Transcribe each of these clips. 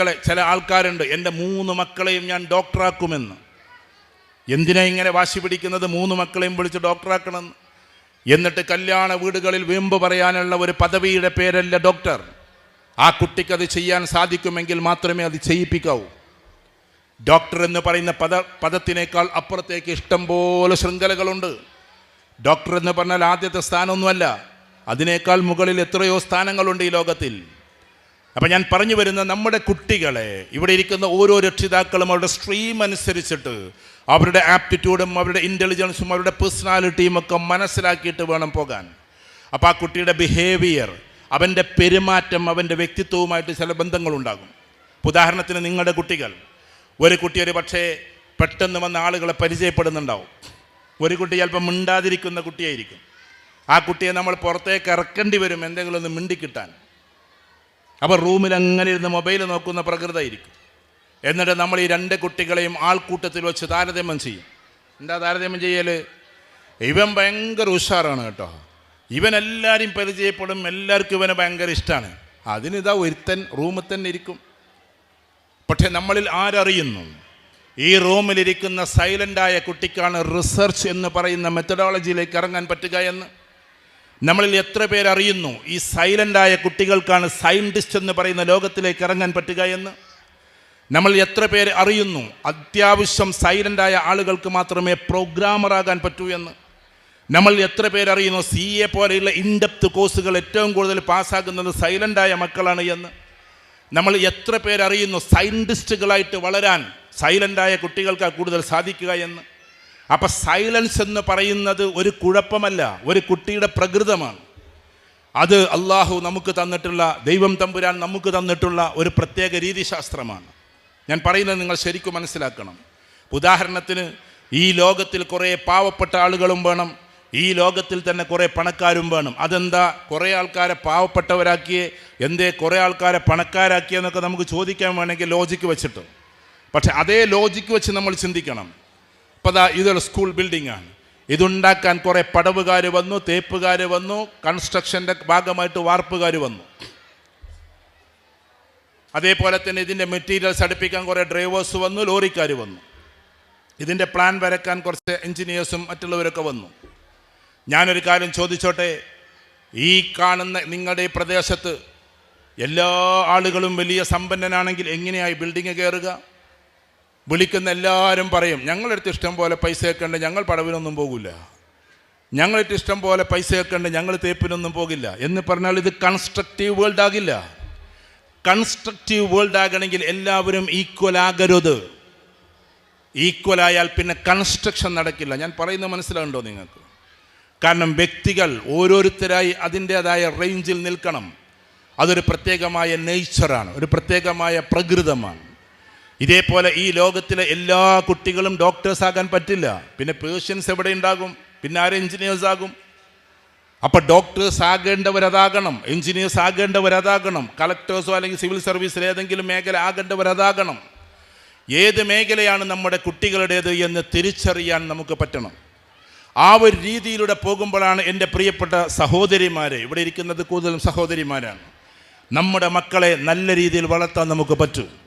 മക്കളെ ചില ആൾക്കാരുണ്ട് എന്റെ മൂന്ന് മക്കളെയും ഞാൻ ഡോക്ടറാക്കുമെന്ന്. എന്തിനാ ഇങ്ങനെ വാശി പിടിക്കുന്നത്? മൂന്ന് മക്കളെയും വിളിച്ച് ഡോക്ടറാക്കണമെന്ന്. എന്നിട്ട് കല്യാണ വീടുകളിൽ വീമ്പ് പറയാനുള്ള ഒരു പദവിയുടെ പേരല്ല ഡോക്ടർ. ആ കുട്ടിക്ക് അത് ചെയ്യാൻ സാധിക്കുമെങ്കിൽ മാത്രമേ അത് ചെയ്യിപ്പിക്കാവൂ. ഡോക്ടർ എന്ന് പറയുന്ന പദ പദത്തിനേക്കാൾ അപ്പുറത്തേക്ക് ഇഷ്ടം പോലെ ശൃംഖലകളുണ്ട്. ഡോക്ടർ എന്ന് പറഞ്ഞാൽ ആദ്യത്തെ സ്ഥാനമൊന്നുമല്ല. അതിനേക്കാൾ മുകളിൽ എത്രയോ സ്ഥാനങ്ങളുണ്ട് ഈ ലോകത്തിൽ. അപ്പം ഞാൻ പറഞ്ഞു വരുന്ന നമ്മുടെ കുട്ടികളെ ഇവിടെ ഇരിക്കുന്ന ഓരോ രക്ഷിതാക്കളും അവരുടെ സ്ട്രീം അനുസരിച്ചിട്ട് അവരുടെ ആപ്റ്റിറ്റ്യൂഡും അവരുടെ ഇന്റലിജൻസും അവരുടെ പേഴ്സണാലിറ്റിയും ഒക്കെ മനസ്സിലാക്കിയിട്ട് വേണം പോകാൻ. അപ്പോൾ ആ കുട്ടിയുടെ ബിഹേവിയർ അവന്റെ പെരുമാറ്റം അവന്റെ വ്യക്തിത്വവുമായിട്ട് ചില ബന്ധങ്ങളുണ്ടാകും. ഉദാഹരണത്തിന് നിങ്ങളുടെ കുട്ടികൾ ഒരു കുട്ടി ഒരു പക്ഷേ പെട്ടെന്ന് വന്ന ആളുകളെ പരിചയപ്പെടുന്നുണ്ടാവും. ഒരു കുട്ടി ചിലപ്പോൾ മിണ്ടാതിരിക്കുന്ന കുട്ടിയായിരിക്കും. ആ കുട്ടിയെ നമ്മൾ പുറത്തേക്ക് ഇറക്കേണ്ടി വരും എന്തെങ്കിലും ഒന്ന് മിണ്ടിക്കിട്ടാൻ. അപ്പോൾ റൂമിൽ അങ്ങനെ ഇരുന്ന് മൊബൈൽ നോക്കുന്ന പ്രകൃതമായിരിക്കും എന്നിട്ട് നമ്മൾ ഈ രണ്ട് കുട്ടികളെയും ആൾക്കൂട്ടത്തിൽ വെച്ച് താരതമ്യം ചെയ്യും. എന്താ താരതമ്യം ചെയ്യൽ ഇവൻ ഭയങ്കര ഉഷാറാണ് കേട്ടോ. ഇവൻ എല്ലാവരെയും പരിചയപ്പെടും എല്ലാവർക്കും ഇവനെ ഭയങ്കര ഇഷ്ടമാണ് അതിനിതാ ഒരുത്തൻ റൂമിൽ തന്നെ ഇരിക്കും. പക്ഷെ നമ്മളിൽ ആരറിയുന്നു? ഈ റൂമിലിരിക്കുന്ന സൈലന്റായ കുട്ടിക്കാണ് റിസർച്ച് എന്ന് പറയുന്ന മെത്തഡോളജിയിലേക്ക് ഇറങ്ങാൻ പറ്റുക എന്ന്. നമ്മളിൽ എത്ര പേരറിയുന്നു ഈ സൈലന്റായ കുട്ടികൾക്കാണ് സയന്റിസ്റ്റ് എന്ന് പറയുന്ന ലോകത്തിലേക്ക് ഇറങ്ങാൻ പറ്റുക എന്ന്? നമ്മൾ എത്ര പേര് അറിയുന്നു? അത്യാവശ്യം സൈലന്റായ ആളുകൾക്ക് മാത്രമേ പ്രോഗ്രാമറാകാൻ പറ്റൂ എന്ന്? നമ്മൾ എത്ര പേരറിയുന്നു സി എ പോലെയുള്ള ഇൻഡെപ്ത് കോഴ്സുകൾ ഏറ്റവും കൂടുതൽ പാസ്സാകുന്നത് സൈലന്റായ മക്കളാണ് എന്ന്? നമ്മൾ എത്ര പേരറിയുന്നു സയന്റിസ്റ്റുകളായിട്ട് വളരാൻ സൈലന്റായ കുട്ടികൾക്ക് കൂടുതൽ സാധിക്കുക എന്ന്? അപ്പം സൈലൻസ് എന്ന് പറയുന്നത് ഒരു കുഴപ്പമല്ല ഒരു കുട്ടിയുടെ പ്രകൃതമാണ്. അത് അള്ളാഹു നമുക്ക് തന്നിട്ടുള്ള ദൈവം തമ്പുരാൻ നമുക്ക് തന്നിട്ടുള്ള ഒരു പ്രത്യേക രീതിശാസ്ത്രമാണ്. ഞാൻ പറയുന്നത് നിങ്ങൾ ശരിക്കും മനസ്സിലാക്കണം. ഉദാഹരണത്തിന് ഈ ലോകത്തിൽ കുറേ പാവപ്പെട്ട ആളുകളും വേണം ഈ ലോകത്തിൽ തന്നെ കുറേ പണക്കാരും വേണം. അതെന്താ? കുറേ ആൾക്കാരെ പാവപ്പെട്ടവരാക്കിയേ എന്തേ കുറേ ആൾക്കാരെ പണക്കാരാക്കിയെന്നൊക്കെ നമുക്ക് ചോദിക്കാൻ വേണമെങ്കിൽ ലോജിക്ക് വെച്ചിട്ട്. പക്ഷെ അതേ ലോജിക്ക് വെച്ച് നമ്മൾ ചിന്തിക്കണം. ഇപ്പോൾ ദാ ഇതൊരു സ്കൂൾ ബിൽഡിംഗ് ആണ്. ഇതുണ്ടാക്കാൻ കുറേ പടവുകാർ വന്നു തേപ്പുകാർ വന്നു കൺസ്ട്രക്ഷന്റെ ഭാഗമായിട്ട് വാർപ്പുകാർ വന്നു. അതേപോലെ തന്നെ ഇതിന്റെ മെറ്റീരിയൽസ് അടുപ്പിക്കാൻ കുറേ ഡ്രൈവേഴ്സ് വന്നു ലോറിക്കാർ വന്നു. ഇതിന്റെ പ്ലാൻ വരക്കാൻ കുറച്ച് എൻജിനീയേഴ്സും മറ്റുള്ളവരൊക്കെ വന്നു. ഞാനൊരു കാര്യം ചോദിച്ചോട്ടെ? ഈ കാണുന്ന നിങ്ങളുടെ ഈ പ്രദേശത്ത് എല്ലാ ആളുകളും വലിയ സമ്പന്നനാണെങ്കിൽ എങ്ങനെയായി ബിൽഡിങ് കയറുക? വിളിക്കുന്ന എല്ലാവരും പറയും ഞങ്ങളെടുത്ത് ഇഷ്ടം പോലെ പൈസയൊക്കെ ഉണ്ട് ഞങ്ങൾ പടവിനൊന്നും പോകില്ല ഞങ്ങളെടുത്ത് ഇഷ്ടം പോലെ പൈസയൊക്കെ ഉണ്ട് ഞങ്ങൾ തേപ്പിനൊന്നും പോകില്ല. എന്ന് പറഞ്ഞാൽ ഇത് കൺസ്ട്രക്റ്റീവ് വേൾഡ് ആകില്ല. കൺസ്ട്രക്റ്റീവ് വേൾഡ് ആകണമെങ്കിൽ എല്ലാവരും ഈക്വൽ ആകരുത്. ഈക്വൽ ആയാൽ പിന്നെ കൺസ്ട്രക്ഷൻ നടക്കില്ല. ഞാൻ പറയുന്നത് മനസ്സിലാകുണ്ടോ നിങ്ങൾക്ക്? കാരണം വ്യക്തികൾ ഓരോരുത്തരായി അതിന്റേതായ റേഞ്ചിൽ നിൽക്കണം. അതൊരു പ്രത്യേകമായ നേച്ചറാണ് ഒരു പ്രത്യേകമായ പ്രകൃതമാണ്. ഇതേപോലെ ഈ ലോകത്തിലെ എല്ലാ കുട്ടികളും ഡോക്ടേഴ്സ് ആകാൻ പറ്റില്ല. പിന്നെ പേഷ്യൻസ് എവിടെ ഉണ്ടാകും? പിന്നെ ആര് എഞ്ചിനീയേഴ്സ് ആകും? അപ്പോൾ ഡോക്ടേഴ്സ് ആകേണ്ടവരതാകണം. എഞ്ചിനീയേഴ്സ് ആകേണ്ടവരതാകണം. കളക്ടേഴ്സോ അല്ലെങ്കിൽ സിവിൽ സർവീസിൽ ഏതെങ്കിലും മേഖല ആകേണ്ടവരതാകണം. ഏത് മേഖലയാണ് നമ്മുടെ കുട്ടികളുടേത് എന്ന് തിരിച്ചറിയാൻ നമുക്ക് പറ്റണം. ആ ഒരു രീതിയിലൂടെ പോകുമ്പോഴാണ് എന്റെ പ്രിയപ്പെട്ട സഹോദരിമാരെ ഇവിടെ ഇരിക്കുന്നത് കൂടുതലും സഹോദരിമാരാണ്. നമ്മുടെ മക്കളെ നല്ല രീതിയിൽ വളർത്താൻ നമുക്ക് പറ്റും.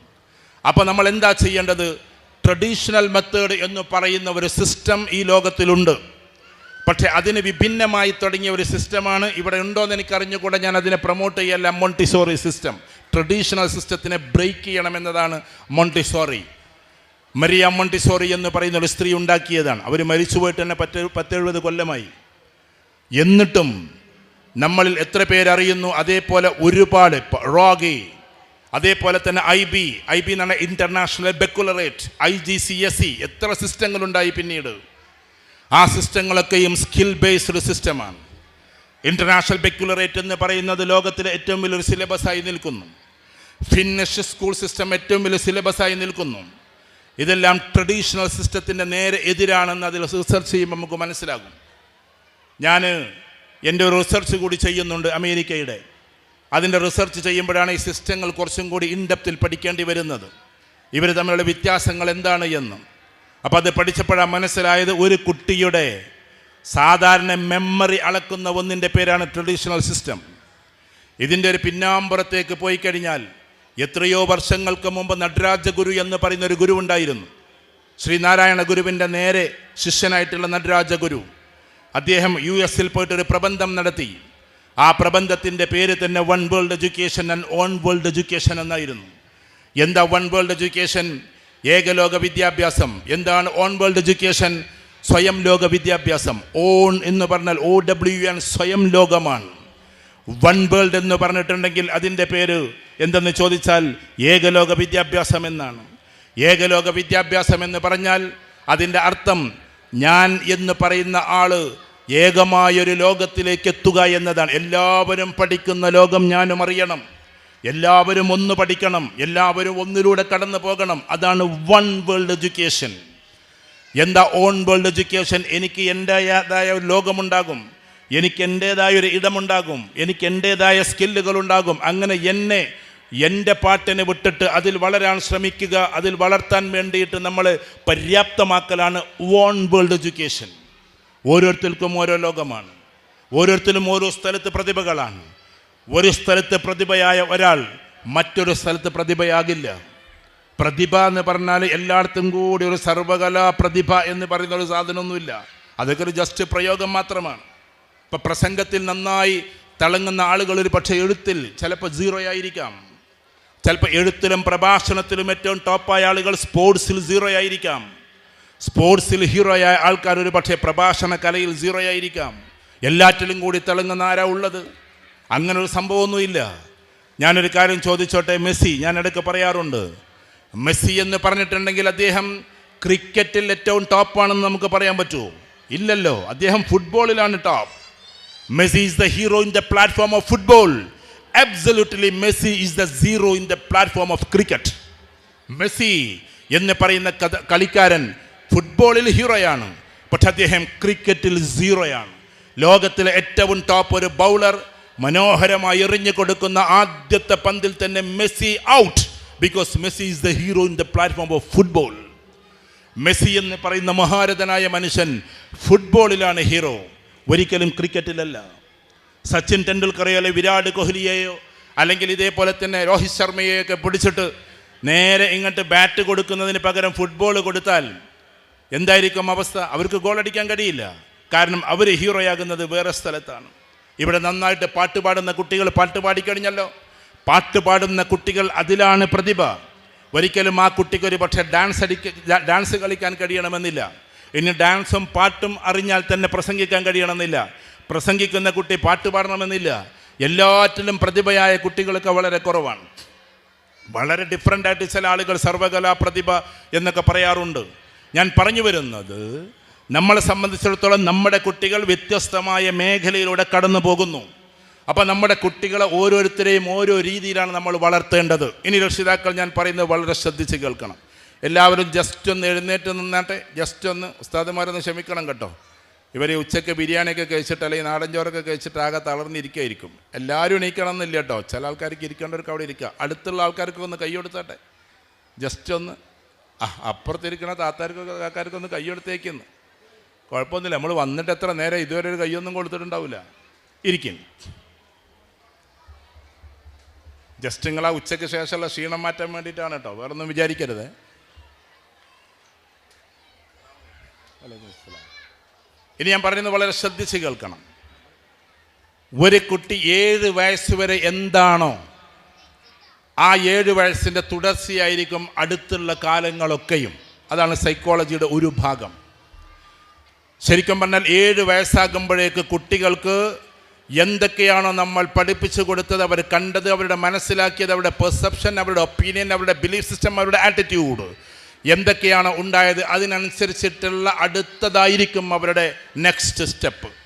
അപ്പോൾ നമ്മൾ എന്താ ചെയ്യേണ്ടത്? ട്രഡീഷണൽ മെത്തേഡ് എന്ന് പറയുന്ന ഒരു സിസ്റ്റം ഈ ലോകത്തിലുണ്ട്. പക്ഷെ അതിന് വിഭിന്നമായി തുടങ്ങിയ ഒരു സിസ്റ്റമാണ് ഇവിടെ ഉണ്ടോയെന്ന് എനിക്കറിഞ്ഞുകൂടെ. ഞാൻ അതിനെ പ്രൊമോട്ട് ചെയ്യല്ല. മോണ്ടിസോറി സിസ്റ്റം ട്രഡീഷണൽ സിസ്റ്റത്തിനെ ബ്രേക്ക് ചെയ്യണമെന്നതാണ് മോണ്ടിസോറി മരിയ മോണ്ടിസോറി എന്ന് പറയുന്ന ഒരു സ്ത്രീ ഉണ്ടാക്കിയതാണ്. അവർ മരിച്ചുപോയിട്ട് തന്നെ പത്ത് പത്തെഴുപത് കൊല്ലമായി. എന്നിട്ടും നമ്മളിൽ എത്ര പേരറിയുന്നു? അതേപോലെ ഒരുപാട്. റോഗി അതേപോലെ തന്നെ ഐ ബി ഐ ബി എന്നാണ് international baccalaureate I G C S C എത്ര സിസ്റ്റങ്ങളുണ്ടായി പിന്നീട്? ആ സിസ്റ്റങ്ങളൊക്കെയും സ്കിൽ ബേസ്ഡ് സിസ്റ്റമാണ് ഇന്റർനാഷണൽ ബെക്കുലറേറ്റ് എന്ന് പറയുന്നത് ലോകത്തിലെ ഏറ്റവും വലിയൊരു സിലബസായി നിൽക്കുന്നു. ഫിന്നിഷ് സ്കൂൾ സിസ്റ്റം ഏറ്റവും വലിയ സിലബസായി നിൽക്കുന്നു. ഇതെല്ലാം ട്രഡീഷണൽ സിസ്റ്റത്തിന്റെ നേരെ എതിരാണെന്ന് അതിൽ റിസർച്ച് ചെയ്യുമ്പോൾ നമുക്ക് മനസ്സിലാകും. ഞാൻ എന്റെ ഒരു റിസർച്ച് കൂടി ചെയ്യുന്നുണ്ട് അമേരിക്കയുടെ. അതിന്റെ റിസർച്ച് ചെയ്യുമ്പോഴാണ് ഈ സിസ്റ്റങ്ങൾ കുറച്ചും കൂടി ഇൻഡെപ്തിൽ പഠിക്കേണ്ടി വരുന്നത്. ഇവർ തമ്മിലുള്ള വ്യത്യാസങ്ങൾ എന്താണ് എന്നും. അപ്പോൾ അത് പഠിച്ചപ്പോഴാണ് മനസ്സിലായത് ഒരു കുട്ടിയുടെ സാധാരണ മെമ്മറി അളക്കുന്ന ഒന്നിന്റെ പേരാണ് ട്രഡീഷണൽ സിസ്റ്റം. ഇതിന്റെ ഒരു പിന്നാമ്പുറത്തേക്ക് പോയി കഴിഞ്ഞാൽ എത്രയോ വർഷങ്ങൾക്ക് മുമ്പ് നടരാജ ഗുരു എന്ന് പറയുന്ന ഒരു ഗുരു ഉണ്ടായിരുന്നു. ശ്രീനാരായണ ഗുരുവിന്റെ നേരെ ശിഷ്യനായിട്ടുള്ള നടരാജ ഗുരു. അദ്ദേഹം യു എസിൽ പോയിട്ട് ഒരു പ്രബന്ധം നടത്തി. ആ പ്രബന്ധത്തിന്റെ പേര് തന്നെ one world education and own world education എന്നായിരുന്നു. എന്താ വൺ വേൾഡ് എഡ്യൂക്കേഷൻ ഏകലോക വിദ്യാഭ്യാസം. എന്താണ് ഓൺ വേൾഡ് എഡ്യൂക്കേഷൻ സ്വയം ലോക വിദ്യാഭ്യാസം. ഓൺ എന്ന് പറഞ്ഞാൽ ഒ ഡബ്ല്യു എൻ സ്വയം ലോകമാണ്. വൺ വേൾഡ് എന്ന് പറഞ്ഞിട്ടുണ്ടെങ്കിൽ അതിന്റെ പേര് എന്തെന്ന് ചോദിച്ചാൽ ഏകലോക വിദ്യാഭ്യാസം എന്നാണ്. ഏകലോക വിദ്യാഭ്യാസം എന്ന് പറഞ്ഞാൽ അതിന്റെ അർത്ഥം ഞാൻ എന്ന് പറയുന്ന ആൾ ഏകമായൊരു ലോകത്തിലേക്ക് എത്തുക എന്നതാണ്. എല്ലാവരും പഠിക്കുന്ന ലോകം ഞാനും അറിയണം. എല്ലാവരും ഒന്ന് പഠിക്കണം. എല്ലാവരും ഒന്നിലൂടെ കടന്നു പോകണം. അതാണ് വൺ വേൾഡ് എഡ്യൂക്കേഷൻ എന്താ ഓൺ വേൾഡ് എഡ്യൂക്കേഷൻ എനിക്ക് എന്റെതായ ഒരു ലോകമുണ്ടാകും. എനിക്ക് എന്റേതായ ഒരു ഇടമുണ്ടാകും. എനിക്ക് എന്റേതായ സ്കില്ലുകൾ ഉണ്ടാകും അങ്ങനെ എന്നെ എന്റെ പാട്ടിനെ വിട്ടിട്ട് അതിൽ വളരാൻ ശ്രമിക്കുക അതിൽ വളർത്താൻ വേണ്ടിയിട്ട് നമ്മൾ പര്യാപ്തമാക്കലാണ് ഓൺ വേൾഡ് എഡ്യൂക്കേഷൻ ഓരോരുത്തർക്കും ഓരോ ലോകമാണ്. ഓരോരുത്തരും ഓരോ സ്ഥലത്ത് പ്രതിഭകളാണ്. ഒരു സ്ഥലത്ത് പ്രതിഭയായ ഒരാൾ മറ്റൊരു സ്ഥലത്ത് പ്രതിഭയാകില്ല. പ്രതിഭ എന്ന് പറഞ്ഞാൽ എല്ലായിടത്തും കൂടി ഒരു സർവകലാ പ്രതിഭ എന്ന് പറയുന്ന ഒരു സാധനമൊന്നുമില്ല. അതൊക്കെ ഒരു ജസ്റ്റ് പ്രയോഗം മാത്രമാണ്. ഇപ്പം പ്രസംഗത്തിൽ നന്നായി തിളങ്ങുന്ന ആളുകൾ ഒരു പക്ഷേ എഴുത്തിൽ ചിലപ്പോൾ സീറോ ആയിരിക്കാം. ചിലപ്പോൾ എഴുത്തിലും പ്രഭാഷണത്തിലും ഏറ്റവും ടോപ്പായ ആളുകൾ സ്പോർട്സിൽ സീറോ ആയിരിക്കാം. സ്പോർട്സിൽ ഹീറോയായ ആൾക്കാർ ഒരു പക്ഷേ പ്രഭാഷണ കലയിൽ സീറോ ആയിരിക്കാം എല്ലാറ്റിലും കൂടി തിളങ്ങുന്ന ആരാ ഉള്ളത്? അങ്ങനെ ഒരു സംഭവമൊന്നുമില്ല. ഞാനൊരു കാര്യം ചോദിച്ചോട്ടെ മെസ്സി ഞാൻ ഇടയ്ക്ക് പറയാറുണ്ട്. മെസ്സി എന്ന് പറഞ്ഞിട്ടുണ്ടെങ്കിൽ അദ്ദേഹം ക്രിക്കറ്റിൽ ഏറ്റവും ടോപ്പാണെന്ന് നമുക്ക് പറയാൻ പറ്റുമോ ഇല്ലല്ലോ അദ്ദേഹം ഫുട്ബോളിലാണ് top Messi is the hero in the platform of football absolutely Messi is the zero in the platform of cricket Messi എന്ന് പറയുന്ന കളിക്കാരൻ ഫുട്ബോളിൽ ഹീറോയാണ് പക്ഷെ അദ്ദേഹം ക്രിക്കറ്റിൽ സീറോയാണ് ലോകത്തിലെ ഏറ്റവും ടോപ്പ് ഒരു ബൗളർ മനോഹരമായി എറിഞ്ഞു കൊടുക്കുന്ന ആദ്യത്തെ പന്തിൽ തന്നെ Messi out because Messi is the hero in the platform of football Messi എന്ന് പറയുന്ന മഹാരഥനായ മനുഷ്യൻ ഫുട്ബോളിലാണ് ഹീറോ ഒരിക്കലും ക്രിക്കറ്റിലല്ല. സച്ചിൻ ടെണ്ടുൽക്കറെയോ വിരാട് കോഹ്ലിയെയോ അല്ലെങ്കിൽ ഇതേപോലെ തന്നെ രോഹിത് ശർമ്മയെയൊക്കെ പിടിച്ചിട്ട് നേരെ ഇങ്ങോട്ട് ബാറ്റ് കൊടുക്കുന്നതിന് പകരം ഫുട്ബോൾ കൊടുത്താൽ എന്തായിരിക്കും അവസ്ഥ? അവർക്ക് ഗോൾ അടിക്കാൻ കഴിയില്ല. കാരണം അവർ ഹീറോയാകുന്നത് വേറെ സ്ഥലത്താണ്. ഇവിടെ നന്നായിട്ട് പാട്ട് പാടുന്ന കുട്ടികൾ പാട്ട് പാടിക്കഴിഞ്ഞല്ലോ. പാട്ട് പാടുന്ന കുട്ടികൾ അതിലാണ് പ്രതിഭ. ഒരിക്കലും ആ കുട്ടിക്ക് ഒരു പക്ഷേ ഡാൻസ് അടിക്ക ഡാൻസ് കളിക്കാൻ കഴിയണമെന്നില്ല. ഇനി ഡാൻസും പാട്ടും അറിഞ്ഞാൽ തന്നെ പ്രസംഗിക്കാൻ കഴിയണമെന്നില്ല. പ്രസംഗിക്കുന്ന കുട്ടി പാട്ട് പാടണമെന്നില്ല. എല്ലാറ്റിലും പ്രതിഭയായ കുട്ടികൾക്ക് വളരെ കുറവാണ്. വളരെ ഡിഫറെന്റായിട്ട് ചില ആളുകൾ സർവകലാ പ്രതിഭ എന്നൊക്കെ പറയാറുണ്ട്. ഞാൻ പറഞ്ഞു വരുന്നത് നമ്മളെ സംബന്ധിച്ചിടത്തോളം നമ്മുടെ കുട്ടികൾ വ്യത്യസ്തമായ മേഖലയിലൂടെ കടന്നു പോകുന്നു. അപ്പോൾ നമ്മുടെ കുട്ടികളെ ഓരോരുത്തരെയും ഓരോ രീതിയിലാണ് നമ്മൾ വളർത്തേണ്ടത്. ഇനി രക്ഷിതാക്കൾ ഞാൻ പറയുന്നത് വളരെ ശ്രദ്ധിച്ച് കേൾക്കണം. എല്ലാവരും ജസ്റ്റ് ഒന്ന് എഴുന്നേറ്റ് നിന്നാട്ടെ. ജസ്റ്റ് ഒന്ന് ഉസ്താദുമാരൊന്ന് ക്ഷമിക്കണം കേട്ടോ. ഇവർ ഉച്ചയ്ക്ക് ബിരിയാണിയൊക്കെ കഴിച്ചിട്ട് അല്ലെങ്കിൽ നാടൻ ചോറൊക്കെ കഴിച്ചിട്ട് ആകെ തളർന്നിരിക്കുമായിരിക്കും എല്ലാവരും എണീക്കണം എന്നില്ല കേട്ടോ. ചില ആൾക്കാർക്ക് ഇരിക്കേണ്ടവർക്ക് അവിടെ ഇരിക്കുക അടുത്തുള്ള ആൾക്കാർക്ക് ഒന്ന് കൈ കൊടുത്താട്ടെ. ജസ്റ്റ് ഒന്ന് ആ അപ്പുറത്തിരിക്കണ താത്താർക്കൊക്കെ കാക്കാർക്കൊക്കെ ഒന്ന് കൈ കൊടുത്തേക്കുന്നു കുഴപ്പമൊന്നുമില്ല നമ്മൾ വന്നിട്ട് എത്ര നേരം ഇതുവരെ ഒരു കൈയൊന്നും കൊടുത്തിട്ടുണ്ടാവില്ല ഇരിക്കും. ജസ്റ്റ് നിങ്ങൾ ആ ഉച്ചയ്ക്ക് ശേഷമുള്ള ക്ഷീണം മാറ്റാൻ വേണ്ടിയിട്ടാണ് കേട്ടോ വേറൊന്നും വിചാരിക്കരുത്. ഇനി ഞാൻ പറയുന്നത് വളരെ ശ്രദ്ധിച്ച് കേൾക്കണം. ഒരു കുട്ടി ഏഴ് വയസ്സ് വരെ എന്താണോ ആ ഏഴ് വയസ്സിന്റെ തുടർച്ചയായിരിക്കും അടുത്തുള്ള കാലങ്ങളൊക്കെയും. അതാണ് സൈക്കോളജിയുടെ ഒരു ഭാഗം. ശരിക്കും പറഞ്ഞാൽ ഏഴ് വയസ്സാകുമ്പോഴേക്ക് കുട്ടികൾക്ക് എന്തൊക്കെയാണോ നമ്മൾ പഠിപ്പിച്ചു കൊടുത്തത് അവർ കണ്ടത് അവരുടെ മനസ്സിലാക്കിയത് അവരുടെ പെർസെപ്ഷൻ അവരുടെ ഒപ്പീനിയൻ അവരുടെ ബിലീഫ് സിസ്റ്റം അവരുടെ ആറ്റിറ്റ്യൂഡ് എന്തൊക്കെയാണോ ഉണ്ടായത് അതിനനുസരിച്ചിട്ടുള്ള അടുത്തതായിരിക്കും അവരുടെ നെക്സ്റ്റ് സ്റ്റെപ്പ്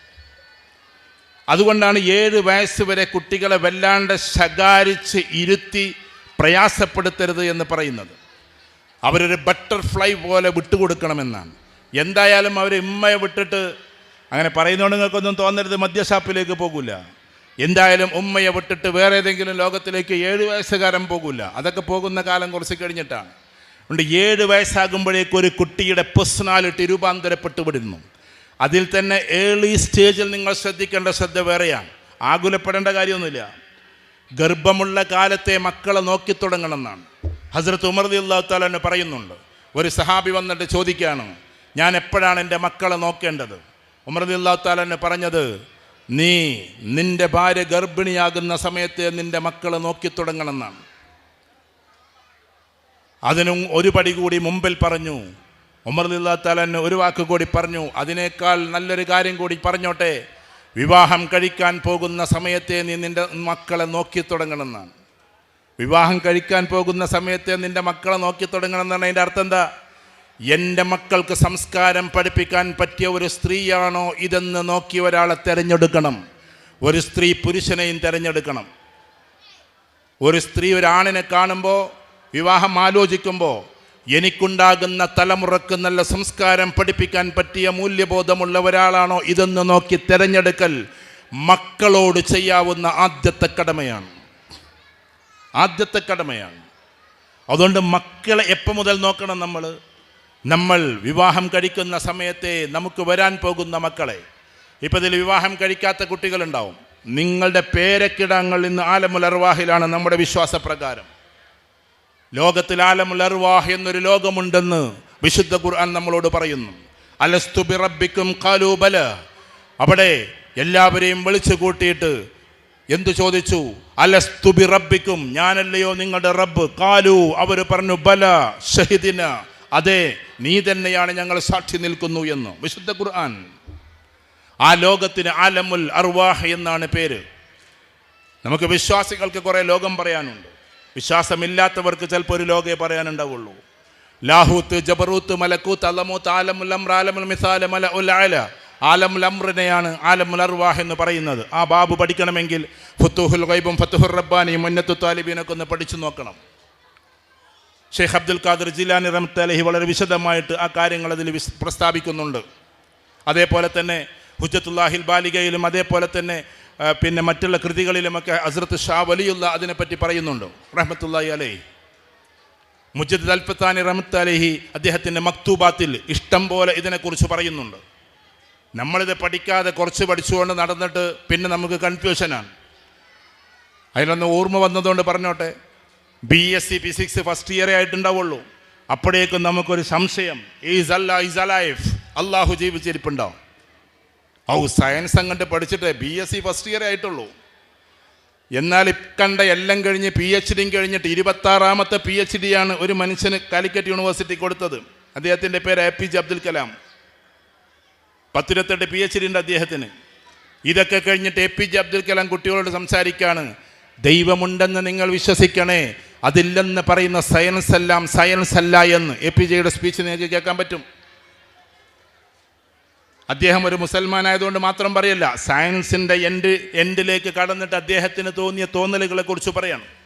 അതുകൊണ്ടാണ് ഏഴ് വയസ്സ് വരെ കുട്ടികളെ വല്ലാണ്ട് ശകാരിച്ച് ഇരുത്തി പ്രയാസപ്പെടുത്തരുത് എന്ന് പറയുന്നത്. അവരൊരു ബട്ടർഫ്ലൈ പോലെ വിട്ടുകൊടുക്കണമെന്നാണ്. എന്തായാലും അവർ ഉമ്മയെ വിട്ടിട്ട് അങ്ങനെ പറയുന്നതുകൊണ്ട് നിങ്ങൾക്കൊന്നും തോന്നരുത് മദ്യഷാപ്പിലേക്ക് പോകില്ല എന്തായാലും ഉമ്മയെ വിട്ടിട്ട് വേറെ ഏതെങ്കിലും ലോകത്തിലേക്ക് ഏഴ് വയസ്സുകാരൻ പോകില്ല അതൊക്കെ പോകുന്ന കാലം കുറച്ച് കഴിഞ്ഞിട്ടാണ്. അതുകൊണ്ട് ഏഴ് വയസ്സാകുമ്പോഴേക്കും ഒരു കുട്ടിയുടെ പേഴ്സണാലിറ്റി രൂപാന്തരപ്പെട്ട് വിടുന്നു അതിൽ തന്നെ ഏർലി സ്റ്റേജിൽ നിങ്ങൾ ശ്രദ്ധിക്കേണ്ട ശ്രദ്ധ വേറെയാണ്. ആകുലപ്പെടേണ്ട കാര്യമൊന്നുമില്ല. ഗർഭമുള്ള കാലത്തെ മക്കളെ നോക്കി തുടങ്ങണമെന്നാണ്. ഹസരത്ത് ഉമർ അള്ളാഹു താലാന് പറയുന്നുണ്ട്. ഒരു സഹാബി വന്നിട്ട് ചോദിക്കുകയാണ് ഞാൻ എപ്പോഴാണ് എന്റെ മക്കളെ നോക്കേണ്ടത്? ഉമർ അള്ളാഹു താലാന് പറഞ്ഞത് നീ നിന്റെ ഭാര്യ ഗർഭിണിയാകുന്ന സമയത്ത് നിന്റെ മക്കളെ നോക്കി തുടങ്ങണമെന്നാണ്. അതിനും ഒരു പടി കൂടി മുമ്പിൽ പറഞ്ഞു ഉമർ താലൻ ഒരു വാക്ക് കൂടി പറഞ്ഞു. അതിനേക്കാൾ നല്ലൊരു കാര്യം കൂടി പറഞ്ഞോട്ടെ. വിവാഹം കഴിക്കാൻ പോകുന്ന സമയത്തെ നീ നിന്റെ മക്കളെ നോക്കി തുടങ്ങണമെന്നാണ്. വിവാഹം കഴിക്കാൻ പോകുന്ന സമയത്തെ നിന്റെ മക്കളെ നോക്കി തുടങ്ങണമെന്നാണ്. അതിന്റെ അർത്ഥം എന്താ? എന്റെ മക്കൾക്ക് സംസ്കാരം പഠിപ്പിക്കാൻ പറ്റിയ ഒരു സ്ത്രീയാണോ ഇതെന്ന് നോക്കി ഒരാളെ തിരഞ്ഞെടുക്കണം. ഒരു സ്ത്രീ പുരുഷനെയും തിരഞ്ഞെടുക്കണം. ഒരു സ്ത്രീ ഒരാണിനെ കാണുമ്പോൾ വിവാഹം ആലോചിക്കുമ്പോൾ എനിക്കുണ്ടാകുന്ന തലമുറയ്ക്ക് നല്ല സംസ്കാരം പഠിപ്പിക്കാൻ പറ്റിയ മൂല്യബോധമുള്ള ഒരാളാണോ ഇതെന്ന് നോക്കി തിരഞ്ഞെടുക്കൽ മക്കളോട് ചെയ്യാവുന്ന ആദ്യത്തെ കടമയാണ്. ആദ്യത്തെ കടമയാണ്. അതുകൊണ്ട് മക്കളെ എപ്പോൾ മുതൽ നോക്കണം നമ്മൾ നമ്മൾ വിവാഹം കഴിക്കുന്ന സമയത്തെ നമുക്ക് വരാൻ പോകുന്ന മക്കളെ. ഇപ്പം ഇതിൽ വിവാഹം കഴിക്കാത്ത കുട്ടികളുണ്ടാവും. നിങ്ങളുടെ പേരക്കിടങ്ങൾ ഇന്ന് ആലമുലർവാഹിലാണ് നമ്മുടെ വിശ്വാസപ്രകാരം. ലോകത്തിൽ ആലമുൽ അർവാഹ് എന്നൊരു ലോകമുണ്ടെന്ന് വിശുദ്ധ ഖുർആൻ നമ്മളോട് പറയുന്നു. അലസ്തു ബിറബിക്കും കാലൂബല അവിടെ എല്ലാവരെയും വിളിച്ചു കൂട്ടിയിട്ട് എന്തു ചോദിച്ചു? അലസ്തു ബിറബിക്കും ഞാനല്ലയോ നിങ്ങളുടെ റബ്ബ്? കാലു അവർ പറഞ്ഞു ബല ഷഹിദിന. അതെ നീ തന്നെയാണ് ഞങ്ങൾ സാക്ഷി നിൽക്കുന്നു എന്ന്. വിശുദ്ധ ഖുർആൻ. ആ ലോകത്തിന് ആലമുൽ അർവാഹ് എന്നാണ് പേര്. നമുക്ക് വിശ്വാസികൾക്ക് കുറേ ലോകം പറയാനുണ്ട്. വിശ്വാസമില്ലാത്തവർക്ക് ചിലപ്പോൾ ഒരു ലോകേ പറയാനുണ്ടാവുള്ളൂ. ലാഹൂത്ത് ജബറൂത്ത് മലക്കൂത്ത് അലമൂത്ത് ആലമുൽ ആലമുൽ മിസാല മല ഉൽ ആല ആലമുൽ അമ്രിനെയാണ് ആലമുൽ അർവാഹ് എന്ന് പറയുന്നത്. ആ ബാബു പഠിക്കണമെങ്കിൽ ഫുത്തുഹുൽ ഗൈബും ഫത്തുഹുർ റബ്ബാനിയും മുന്നത്തു താലിബീനൊക്കെ ഒന്ന് പഠിച്ചു നോക്കണം. ഷെയ്ഖ് അബ്ദുൽ ഖാദർ ജിലാനി റഹ്മത്ത് അലഹി വളരെ വിശദമായിട്ട് ആ കാര്യങ്ങൾ അതിൽ പ്രസ്താവിക്കുന്നുണ്ട്. അതേപോലെ തന്നെ ഹുജത്തുല്ലാഹിൽ ബാലികയിലും അതേപോലെ തന്നെ പിന്നെ മറ്റുള്ള കൃതികളിലുമൊക്കെ ഹസ്രത്ത് ഷാ വലിയുള്ള അതിനെപ്പറ്റി പറയുന്നുണ്ട്. റഹ്മത്തുല്ലാഹി അലൈ. മുജദ് അൽഫത്താനി റഹ്മത്ത് അലഹി അദ്ദേഹത്തിന്റെ മക്തൂബാത്തിൽ ഇഷ്ടം പോലെ ഇതിനെക്കുറിച്ച് പറയുന്നുണ്ട്. നമ്മളിത് പഠിക്കാതെ കുറച്ച് പഠിച്ചുകൊണ്ട് നടന്നിട്ട് പിന്നെ നമുക്ക് കൺഫ്യൂഷനാണ്. അതിലൊന്ന് ഓർമ്മ വന്നതുകൊണ്ട് പറഞ്ഞോട്ടെ B S C physics first ഇയറേ ആയിട്ടുണ്ടാവുള്ളൂ. അപ്പോഴേക്കും നമുക്കൊരു സംശയം ഈസ് അല്ല ഈസ് അലൈഫ്? അള്ളാഹു ജീവിച്ചിരിപ്പുണ്ടാവും ഔ സയൻസ് അങ്ങോട്ട് പഠിച്ചിട്ട് B S C first year ആയിട്ടുള്ളൂ. എന്നാൽ ഇക്കണ്ട എല്ലാം കഴിഞ്ഞ് പി എച്ച് ഡിയും കഴിഞ്ഞിട്ട് ഇരുപത്താറാമത്തെ പി എച്ച് ഡി ആണ് ഒരു മനുഷ്യന് കാലിക്കറ്റ് യൂണിവേഴ്സിറ്റി കൊടുത്തത്. അദ്ദേഹത്തിന്റെ പേര് A P J Abdul Kalam. പത്തിരുപത്തെട്ട് P H D ഉണ്ട് അദ്ദേഹത്തിന്. ഇതൊക്കെ കഴിഞ്ഞിട്ട് A P J Abdul Kalam കുട്ടികളോട് സംസാരിക്കുകയാണ് ദൈവമുണ്ടെന്ന് നിങ്ങൾ വിശ്വസിക്കണേ. അതില്ലെന്ന് പറയുന്ന സയൻസ് എല്ലാം സയൻസ് അല്ല എന്ന് എ പി ജെയുടെ സ്പീച്ച് നിങ്ങൾക്ക് കേൾക്കാൻ പറ്റും? അദ്ദേഹം ഒരു മുസൽമാനായതുകൊണ്ട് മാത്രം പറയല്ല സയൻസിന്റെ എൻഡ് എൻഡിലേക്ക് കടന്നിട്ട് അദ്ദേഹത്തിന് തോന്നിയ തോന്നലുകളെ കുറിച്ച് പറയണം.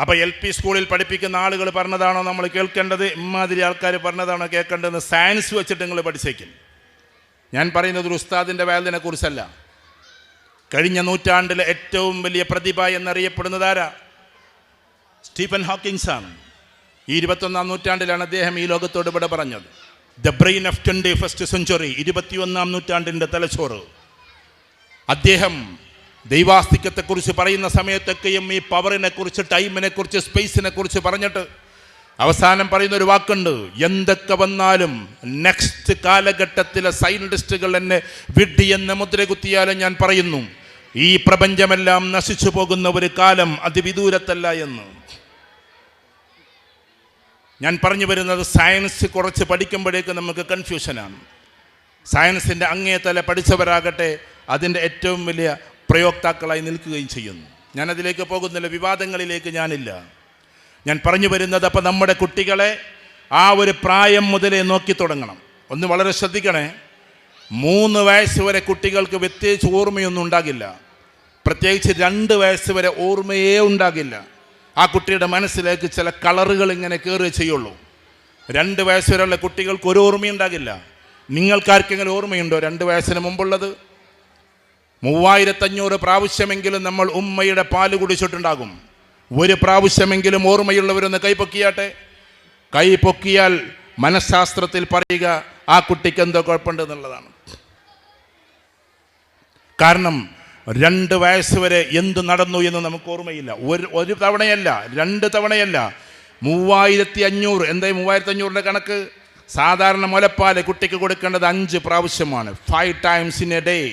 അപ്പൊ എൽ പി സ്കൂളിൽ പഠിപ്പിക്കുന്ന ആളുകൾ പറഞ്ഞതാണോ നമ്മൾ കേൾക്കേണ്ടത്? ഇമാതിരി ആൾക്കാർ പറഞ്ഞതാണോ കേൾക്കേണ്ടത് സയൻസ് വെച്ചിട്ട് നിങ്ങൾ പഠിച്ചേക്കും. ഞാൻ പറയുന്നത് ഒരു ഉസ്താദിന്റെ വേദനെ കുറിച്ചല്ല. കഴിഞ്ഞ നൂറ്റാണ്ടിലെ ഏറ്റവും വലിയ പ്രതിഭ എന്നറിയപ്പെടുന്നത് ആരാ? സ്റ്റീഫൻ ഹോക്കിങ്സ് ആണ് ഈ ഇരുപത്തൊന്നാം നൂറ്റാണ്ടിലാണ് അദ്ദേഹം ഈ ലോകത്തോട് ഇവിടെ പറഞ്ഞത്. The brain of twenty first century ഇരുപത്തിയൊന്നാം നൂറ്റാണ്ടിന്റെ തലച്ചോറ്. അദ്ദേഹം ദൈവാസ്തിക്യത്തെക്കുറിച്ച് പറയുന്ന സമയത്തൊക്കെയും ഈ പവറിനെ കുറിച്ച് ടൈമിനെ കുറിച്ച് സ്പേസിനെ കുറിച്ച് പറഞ്ഞിട്ട് അവസാനം പറയുന്ന ഒരു വാക്കുണ്ട് എന്തൊക്കെ വന്നാലും നെക്സ്റ്റ് കാലഘട്ടത്തിലെ സയന്റിസ്റ്റുകൾ എന്നെ വിഡ്ഢി എന്ന് മുദ്ര കുത്തിയാലും ഞാൻ പറയുന്നു. ഈ പ്രപഞ്ചമെല്ലാം നശിച്ചു പോകുന്ന ഒരു കാലം അതിവിദൂരത്തല്ല എന്ന്. ഞാൻ പറഞ്ഞു വരുന്നത് സയൻസ് കുറച്ച് പഠിക്കുമ്പോഴേക്ക് നമുക്ക് കൺഫ്യൂഷനാണ് സയൻസിന്റെ അങ്ങേതല പഠിച്ചവരാകട്ടെ അതിന്റെ ഏറ്റവും വലിയ പ്രയോക്താക്കളായി നിൽക്കുകയും ചെയ്യുന്നു. ഞാനതിലേക്ക് പോകുന്നില്ല വിവാദങ്ങളിലേക്ക് ഞാനില്ല. ഞാൻ പറഞ്ഞു വരുന്നത് അപ്പം നമ്മുടെ കുട്ടികളെ ആ ഒരു പ്രായം മുതലേ നോക്കി തുടങ്ങണം. ഒന്ന് വളരെ ശ്രദ്ധിക്കണേ. മൂന്ന് വയസ്സ് വരെ കുട്ടികൾക്ക് പ്രത്യേകിച്ച് ഓർമ്മയൊന്നും ഉണ്ടാകില്ല. പ്രത്യേകിച്ച് രണ്ട് വയസ്സ് വരെ ഓർമ്മയേ ഉണ്ടാകില്ല. ആ കുട്ടിയുടെ മനസ്സിലേക്ക് ചില കളറുകൾ ഇങ്ങനെ കയറുകയെ ചെയ്യുള്ളൂ. രണ്ട് വയസ്സ് വരെയുള്ള കുട്ടികൾക്ക് ഒരു ഓർമ്മയുണ്ടാകില്ല നിങ്ങൾക്കാർക്കെങ്കിലും ഓർമ്മയുണ്ടോ? രണ്ട് വയസ്സിന് മുമ്പുള്ളത്? മൂവായിരത്തഞ്ഞൂറ് പ്രാവശ്യമെങ്കിലും നമ്മൾ ഉമ്മയുടെ പാൽ കുടിച്ചിട്ടുണ്ടാകും. ഒരു പ്രാവശ്യമെങ്കിലും ഓർമ്മയുള്ളവരൊന്ന് കൈപൊക്കിയാട്ടെ കൈ പൊക്കിയാൽ മനഃശാസ്ത്രത്തിൽ പറയുക ആ കുട്ടിക്ക് എന്തോ കുഴപ്പമുണ്ട് എന്നുള്ളതാണ്. കാരണം രണ്ട് വയസ്സ് വരെ എന്ത് നടന്നു എന്ന് നമുക്ക് ഓർമ്മയില്ല. ഒരു ഒരു തവണയല്ല രണ്ട് തവണയല്ല. മൂവായിരത്തി അഞ്ഞൂറ് എന്തായി മൂവായിരത്തി അഞ്ഞൂറിന്റെ കണക്ക്? സാധാരണ മുലപ്പാൽ കുട്ടിക്ക് കൊടുക്കേണ്ടത് അഞ്ച് പ്രാവശ്യമാണ്. Five times in a day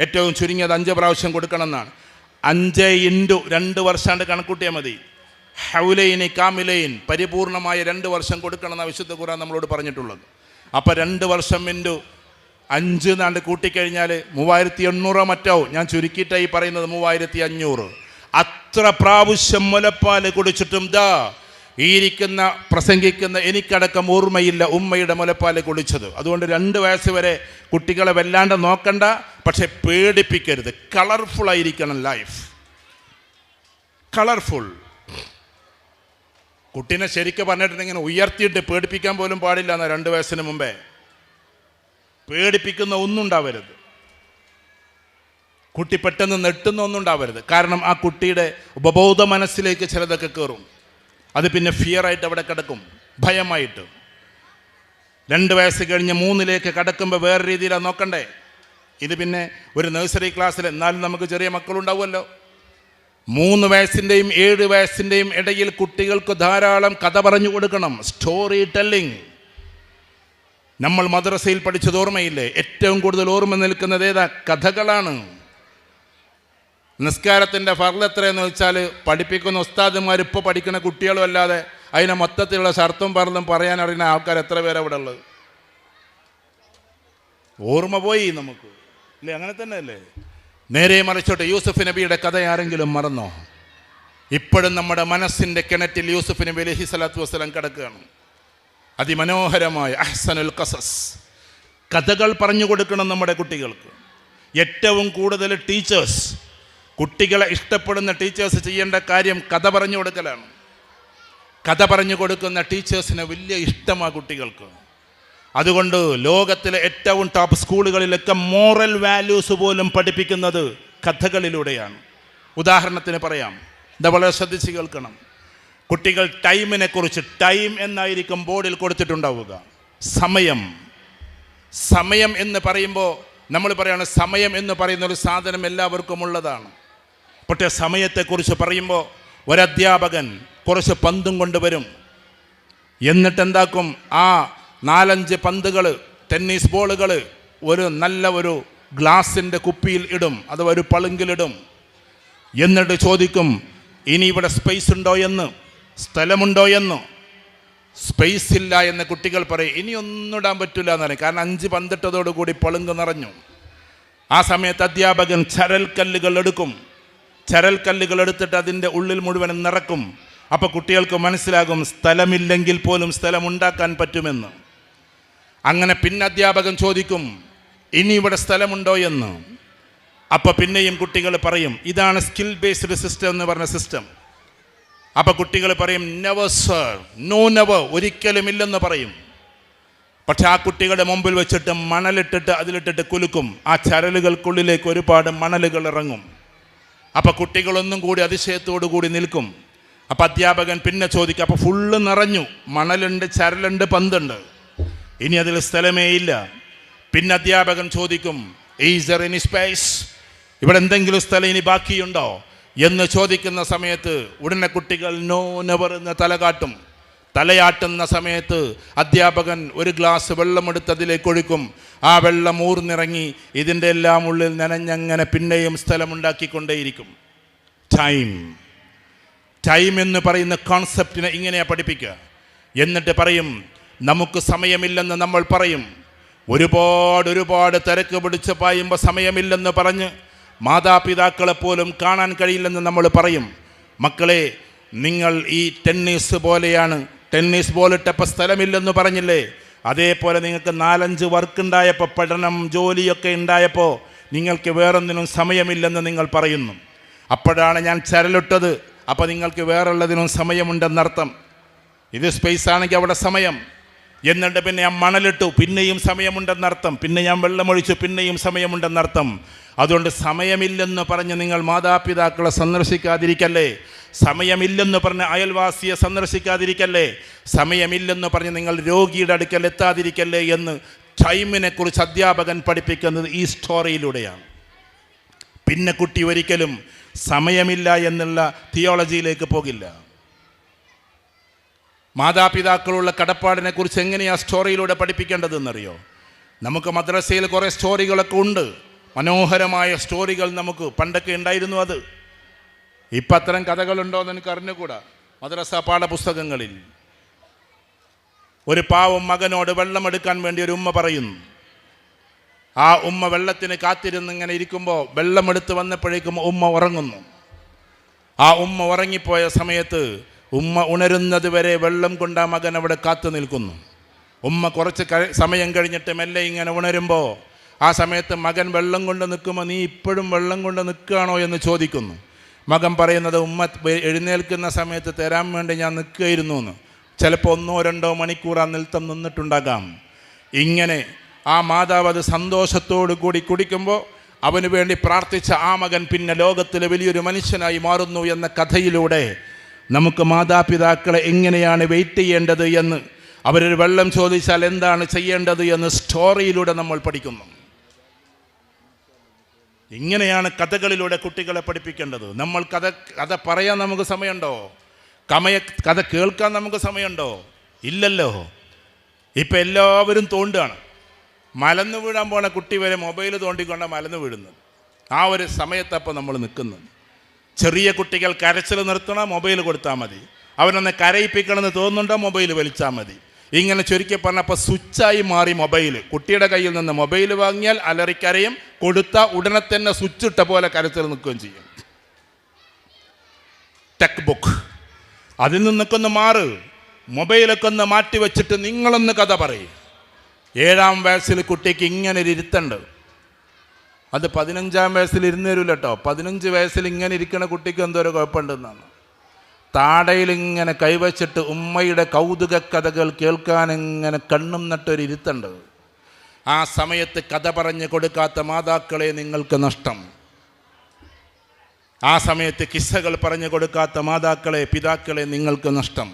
ഏറ്റവും ചുരുങ്ങിയത് അഞ്ച് പ്രാവശ്യം കൊടുക്കണം എന്നാണ് അഞ്ച് ഇന്റു രണ്ട് വർഷാണ്ട് കണക്കൂട്ടിയാൽ മതി. ഹൗലൈനി കാമിലൈൻ പരിപൂർണമായ രണ്ട് വർഷം കൊടുക്കണം എന്ന് വിശുദ്ധ ഖുറാൻ നമ്മളോട് പറഞ്ഞിട്ടുള്ളത്. അപ്പോൾ രണ്ട് വർഷം ഇന്റു അഞ്ച് നാണ്ട് കൂട്ടിക്കഴിഞ്ഞാൽ മൂവായിരത്തി എണ്ണൂറോ മറ്റോ ഞാൻ ചുരുക്കിയിട്ടായി പറയുന്നത് മൂവായിരത്തി അഞ്ഞൂറ് അത്ര പ്രാവശ്യം മുലപ്പാൽ കുടിച്ചിട്ടും ദാ ഈ ഇരിക്കുന്ന പ്രസംഗിക്കുന്ന എനിക്കടക്കം ഓർമ്മയില്ല ഉമ്മയുടെ മുലപ്പാൽ കുടിച്ചത്. അതുകൊണ്ട് രണ്ട് വയസ്സ് വരെ കുട്ടികളെ വല്ലാണ്ട് നോക്കണ്ട പക്ഷെ പേടിപ്പിക്കരുത്. കളർഫുൾ ആയിരിക്കണം ലൈഫ് കളർഫുൾ കുട്ടീനെ ശരിക്കും പറഞ്ഞിട്ടുണ്ടെങ്കിൽ ഉയർത്തിയിട്ട് പേടിപ്പിക്കാൻ പോലും പാടില്ല എന്നാൽ രണ്ട് വയസ്സിന് മുമ്പേ. പേടിപ്പിക്കുന്ന ഒന്നും ഉണ്ടാവരുത്. കുട്ടി പെട്ടെന്ന് നെട്ടുന്ന ഒന്നും ഉണ്ടാവരുത്. കാരണം ആ കുട്ടിയുടെ ഉപബോധ മനസ്സിലേക്ക് ചിലതൊക്കെ കയറും അത് പിന്നെ ഫിയറായിട്ട് അവിടെ കിടക്കും. ഭയമായിട്ട്. രണ്ട് വയസ്സ് കഴിഞ്ഞ് മൂന്നിലേക്ക് കടക്കുമ്പോൾ വേറെ രീതിയിലാണ് നോക്കണ്ടേ? ഇത് പിന്നെ ഒരു നഴ്സറി ക്ലാസ്സിൽ എന്നാലും നമുക്ക് ചെറിയ മക്കളുണ്ടാവുമല്ലോ. മൂന്ന് വയസ്സിന്റെയും ഏഴ് വയസ്സിന്റെയും ഇടയിൽ കുട്ടികൾക്ക് ധാരാളം കഥ പറഞ്ഞു കൊടുക്കണം. സ്റ്റോറി ടെല്ലിംഗ് നമ്മൾ മദ്രസയിൽ പഠിച്ചത് ഓർമ്മയില്ലേ? ഏറ്റവും കൂടുതൽ ഓർമ്മ നിൽക്കുന്നത് ഏതാ? കഥകളാണ്. നിസ്കാരത്തിന്റെ ഫർൾ എത്രയെന്ന് വെച്ചാൽ പഠിപ്പിക്കുന്ന ഉസ്താദുമാർ ഇപ്പോൾ പഠിക്കുന്ന കുട്ടികളും അല്ലാതെ അതിനെ മൊത്തത്തിലുള്ള ഷർത്തും പറലും പറയാൻ അറിയുന്ന ആൾക്കാർ എത്ര പേരാണ് ഇവിടെ ഉള്ളത്? ഓർമ്മ പോയി നമുക്ക്. അല്ലേ അങ്ങനെ തന്നെ അല്ലേ നേരെ മറിച്ചോട്ടെ യൂസഫ് നബിയുടെ കഥ ആരെങ്കിലും മറന്നോ? ഇപ്പോഴും നമ്മുടെ മനസ്സിന്റെ കിണറ്റിൽ യൂസഫ് നബി അലഹി സ്വലാത്തു വസ്സലാം കിടക്കുകയാണ്. അതിമനോഹരമായ അഹ്സനുൽ കസസ് കഥകൾ പറഞ്ഞു കൊടുക്കണം നമ്മുടെ കുട്ടികൾക്ക്. ഏറ്റവും കൂടുതൽ ടീച്ചേഴ്സ് കുട്ടികളെ ഇഷ്ടപ്പെടുന്ന ടീച്ചേഴ്സ് ചെയ്യേണ്ട കാര്യം കഥ പറഞ്ഞു കൊടുക്കലാണ്. കഥ പറഞ്ഞു കൊടുക്കുന്ന ടീച്ചേഴ്സിന് വലിയ ഇഷ്ടമാണ് കുട്ടികൾക്ക്. അതുകൊണ്ട് ലോകത്തിലെ ഏറ്റവും ടോപ്പ് സ്കൂളുകളിലൊക്കെ മോറൽ വാല്യൂസ് പോലും പഠിപ്പിക്കുന്നത് കഥകളിലൂടെയാണ്. ഉദാഹരണത്തിന് പറയാം ഇത് വളരെ ശ്രദ്ധിച്ച് കേൾക്കണം. കുട്ടികൾ ടൈമിനെ കുറിച്ച് ടൈം എന്നായിരിക്കും ബോർഡിൽ കൊടുത്തിട്ടുണ്ടാവുക. സമയം. സമയം എന്ന് പറയുമ്പോൾ നമ്മൾ പറയാണ് സമയം എന്ന് പറയുന്ന ഒരു സാധനം എല്ലാവർക്കും ഉള്ളതാണ്. പക്ഷേ സമയത്തെക്കുറിച്ച് പറയുമ്പോൾ ഒരധ്യാപകൻ കുറച്ച് പന്തും കൊണ്ടുവരും. എന്നിട്ട് എന്താക്കും ആ നാലഞ്ച് പന്തുകൾ ടെന്നീസ് ബോളുകൾ ഒരു നല്ല ഒരു ഗ്ലാസിന്റെ കുപ്പിയിൽ ഇടും അഥവാ ഒരു പളുങ്കിലിടും. എന്നിട്ട് ചോദിക്കും ഇനി ഇവിടെ സ്പേസ് ഉണ്ടോ? എന്ന്. സ്ഥലമുണ്ടോ എന്ന്. സ്പേസ് ഇല്ല എന്ന് കുട്ടികൾ പറയും. ഇനി ഒന്നും ഇടാൻ പറ്റില്ല എന്ന് പറയും. കാരണം അഞ്ച് പന്തിട്ടതോടുകൂടി പളുങ്ക് നിറഞ്ഞു. ആ സമയത്ത് അധ്യാപകൻ ചരൽക്കല്ലുകൾ എടുക്കും. ചരൽക്കല്ലുകൾ എടുത്തിട്ട് അതിന്റെ ഉള്ളിൽ മുഴുവനും നിറക്കും. അപ്പോൾ കുട്ടികൾക്ക് മനസ്സിലാകും സ്ഥലമില്ലെങ്കിൽ പോലും സ്ഥലം ഉണ്ടാക്കാൻ പറ്റുമെന്ന്. അങ്ങനെ പിന്നെ അധ്യാപകൻ ചോദിക്കും ഇനി ഇവിടെ സ്ഥലമുണ്ടോ എന്ന്? അപ്പോൾ പിന്നെയും കുട്ടികൾ പറയും ഇതാണ് സ്കിൽ ബേസ്ഡ് സിസ്റ്റം എന്ന് പറഞ്ഞ സിസ്റ്റം അപ്പോൾ കുട്ടികൾ പറയും നെവർ സർ നോ നെവർ ഒരിക്കലും ഇല്ലെന്ന് പറയും. പക്ഷെ ആ കുട്ടികളുടെ മുമ്പിൽ വെച്ചിട്ട് മണലിട്ടിട്ട് അതിലിട്ടിട്ട് കുലുക്കും. ആ ചരലുകൾക്കുള്ളിലേക്ക് ഒരുപാട് മണലുകൾ ഇറങ്ങും. അപ്പോൾ കുട്ടികളൊന്നും കൂടി അതിശയത്തോടു കൂടി നിൽക്കും. അപ്പം അധ്യാപകൻ പിന്നെ ചോദിക്കും അപ്പോൾ ഫുള്ള് നിറഞ്ഞു. മണലുണ്ട് ചരലുണ്ട് പന്തുണ്ട്. ഇനി അതിൽ സ്ഥലമേ ഇല്ല. പിന്നെ അധ്യാപകൻ ചോദിക്കും ഈസ് എനി സ്പേസ് ഇവിടെ എന്തെങ്കിലും സ്ഥലം ഇനി ബാക്കിയുണ്ടോ? എന്ന് ചോദിക്കുന്ന സമയത്ത് ഉടനെ കുട്ടികൾ നോ നെവർ എന്ന് തലകാട്ടും തലയാട്ടുന്ന സമയത്ത് അധ്യാപകൻ ഒരു ഗ്ലാസ് വെള്ളമെടുത്ത് അതിലേക്ക് ഒഴുക്കും. ആ വെള്ളം ഊർന്നിറങ്ങി ഇതിന്റെ എല്ലാം ഉള്ളിൽ നനഞ്ഞങ്ങനെ പിന്നെയും സ്ഥലമുണ്ടാക്കിക്കൊണ്ടേയിരിക്കും. ടൈം ടൈം എന്ന് പറയുന്ന കോൺസെപ്റ്റിനെ ഇങ്ങനെയാണ് പഠിപ്പിക്കുക. എന്നിട്ട് പറയും നമുക്ക് സമയമില്ലെന്ന് നമ്മൾ പറയും. ഒരുപാട് ഒരുപാട് തിരക്ക് പിടിച്ച് പായുമ്പോൾ സമയമില്ലെന്ന് പറഞ്ഞ് മാതാപിതാക്കളെ പോലും കാണാൻ കഴിയില്ലെന്ന് നമ്മൾ പറയും. മക്കളെ നിങ്ങൾ ഈ ടെന്നീസ് പോലെയാണ്. ടെന്നീസ് ബോൾ ഇട്ടപ്പോൾ സ്ഥലമില്ലെന്ന് പറഞ്ഞില്ലേ? അതേപോലെ നിങ്ങൾക്ക് നാലഞ്ച് വർക്ക് ഉണ്ടായപ്പോൾ പഠനം ജോലിയൊക്കെ ഉണ്ടായപ്പോൾ നിങ്ങൾക്ക് വേറൊന്നിനും സമയമില്ലെന്ന് നിങ്ങൾ പറയുന്നു. അപ്പോഴാണ് ഞാൻ ചരലിട്ടത്. അപ്പോൾ നിങ്ങൾക്ക് വേറുള്ളതിനും സമയമുണ്ടെന്നർത്ഥം ഇത് സ്പേസ് ആണെങ്കിൽ അവിടെ സമയം. എന്നിട്ട് പിന്നെ ഞാൻ മണലിട്ടു. പിന്നെയും സമയമുണ്ടെന്നർത്ഥം പിന്നെ ഞാൻ വെള്ളമൊഴിച്ചു. പിന്നെയും സമയമുണ്ടെന്നർത്ഥം അതുകൊണ്ട് സമയമില്ലെന്ന് പറഞ്ഞ് നിങ്ങൾ മാതാപിതാക്കളെ സന്ദർശിക്കാതിരിക്കല്ലേ? സമയമില്ലെന്ന് പറഞ്ഞ് അയൽവാസിയെ സന്ദർശിക്കാതിരിക്കല്ലേ? സമയമില്ലെന്ന് പറഞ്ഞ് നിങ്ങൾ രോഗിയുടെ അടുക്കൽ എത്താതിരിക്കല്ലേ എന്ന് ടൈമിനെക്കുറിച്ച് അധ്യാപകൻ പഠിപ്പിക്കുന്നത് ഈ സ്റ്റോറിയിലൂടെയാണ്. പിന്നെ കുട്ടി ഒരിക്കലും സമയമില്ല എന്നുള്ള തിയോളജിയിലേക്ക് പോകില്ല. മാതാപിതാക്കളുള്ള കടപ്പാടിനെ കുറിച്ച് എങ്ങനെയാ സ്റ്റോറിയിലൂടെ പഠിപ്പിക്കേണ്ടതെന്നറിയോ? നമുക്ക് മദ്രസയിൽ കുറേ സ്റ്റോറികളൊക്കെ ഉണ്ട്. മനോഹരമായ സ്റ്റോറികൾ നമുക്ക് പണ്ടൊക്കെ ഉണ്ടായിരുന്നു അത്. ഇപ്പം അത്തരം കഥകളുണ്ടോ എന്ന് എനിക്ക് അറിഞ്ഞുകൂടാ. മദ്രസ പാഠപുസ്തകങ്ങളിൽ ഒരു പാവം മകനോട് വെള്ളമെടുക്കാൻ വേണ്ടി ഒരു ഉമ്മ പറയുന്നു. ആ ഉമ്മ വെള്ളത്തിന് കാത്തിരുന്ന് ഇങ്ങനെ ഇരിക്കുമ്പോൾ വെള്ളമെടുത്ത് വന്നപ്പോഴേക്കും ഉമ്മ ഉറങ്ങുന്നു. ആ ഉമ്മ ഉറങ്ങിപ്പോയ സമയത്ത് ഉമ്മ ഉണരുന്നത് വരെ വെള്ളം കൊണ്ട് ആ മകൻ അവിടെ കാത്തു നിൽക്കുന്നു. ഉമ്മ കുറച്ച് സമയം കഴിഞ്ഞിട്ട് മെല്ലെ ഇങ്ങനെ ഉണരുമ്പോൾ ആ സമയത്ത് മകൻ വെള്ളം കൊണ്ട് നിൽക്കുമ്പോൾ നീ ഇപ്പോഴും വെള്ളം കൊണ്ട് നിൽക്കുകയാണോ എന്ന് ചോദിക്കുന്നു. മകൻ പറയുന്നത് ഉമ്മ എഴുന്നേൽക്കുന്ന സമയത്ത് തരാൻ വേണ്ടി ഞാൻ നിൽക്കുകയായിരുന്നു എന്ന്. ചിലപ്പോൾ ഒന്നോ രണ്ടോ മണിക്കൂർ ആ നിൽത്തം നിന്നിട്ടുണ്ടാകാം. ഇങ്ങനെ ആ മാതാവ് അത് സന്തോഷത്തോടു കൂടി കുടിക്കുമ്പോൾ അവന് വേണ്ടി പ്രാർത്ഥിച്ച ആ മകൻ പിന്നെ ലോകത്തിലെ വലിയൊരു മനുഷ്യനായി മാറുന്നു എന്ന കഥയിലൂടെ നമുക്ക് മാതാപിതാക്കളെ എങ്ങനെയാണ് വെയിറ്റ് ചെയ്യേണ്ടത് എന്ന് അവരൊരു വെള്ളം ചോദിച്ചാൽ എന്താണ് ചെയ്യേണ്ടത് എന്ന് സ്റ്റോറിയിലൂടെ നമ്മൾ പഠിക്കുന്നു. ഇങ്ങനെയാണ് കഥകളിലൂടെ കുട്ടികളെ പഠിപ്പിക്കേണ്ടത്. നമ്മൾ കഥ കഥ പറയാൻ നമുക്ക് സമയമുണ്ടോ? കമയ കഥ കേൾക്കാൻ നമുക്ക് സമയമുണ്ടോ? ഇല്ലല്ലോ. ഇപ്പം എല്ലാവരും തോണ്ടുകയാണ് മലന്ന് വീഴാൻ പോണ കുട്ടി വരെ മൊബൈൽ തോണ്ടിക്കൊണ്ട് മലന്ന് വീഴുന്നത്. ആ ഒരു സമയത്തപ്പോൾ നമ്മൾ നിൽക്കുന്നത് ചെറിയ കുട്ടികൾ കരച്ചിൽ നിർത്തണം മൊബൈൽ കൊടുത്താൽ മതി. അവരൊന്ന് കരയിപ്പിക്കണമെന്ന് തോന്നുന്നുണ്ടോ മൊബൈൽ വലിച്ചാൽ മതി. ഇങ്ങനെ ചുരുക്കി പറഞ്ഞപ്പോൾ സ്വിച്ചായി മാറി മൊബൈൽ. കുട്ടിയുടെ കയ്യിൽ നിന്ന് മൊബൈൽ വാങ്ങിയാൽ അലറിക്കരയും കൊടുത്ത ഉടനെ തന്നെ സ്വിച്ച് ഇട്ട പോലെ കരച്ചിൽ നിൽക്കുകയും ചെയ്യും. ടെക് ബുക്ക് അതിൽ നിന്നൊക്കെ ഒന്ന് മാറ്. മൊബൈലൊക്കെ ഒന്ന് മാറ്റി വെച്ചിട്ട് നിങ്ങളൊന്ന് കഥ പറയും. ഏഴാം വയസ്സിൽ കുട്ടിക്ക് ഇങ്ങനെ ഒരു ഇരുത്തുണ്ട്. അത് പതിനഞ്ചാം വയസ്സിൽ ഇരുന്ന് തരൂല പതിനഞ്ച് വയസ്സിൽ ഇങ്ങനെ ഇരിക്കുന്ന കുട്ടിക്ക് എന്തോ ഒരു കുഴപ്പമുണ്ടെന്നാണ്. താടയിൽ ഇങ്ങനെ കൈവച്ചിട്ട് ഉമ്മയുടെ കൗതുക കഥകൾ കേൾക്കാൻ ഇങ്ങനെ കണ്ണും നട്ടൊരു ആ സമയത്ത് കഥ പറഞ്ഞു കൊടുക്കാത്ത മാതാക്കളെ നിങ്ങൾക്ക് നഷ്ടം. ആ സമയത്ത് കിസ്സകൾ പറഞ്ഞു കൊടുക്കാത്ത മാതാക്കളെ പിതാക്കളെ നിങ്ങൾക്ക് നഷ്ടം.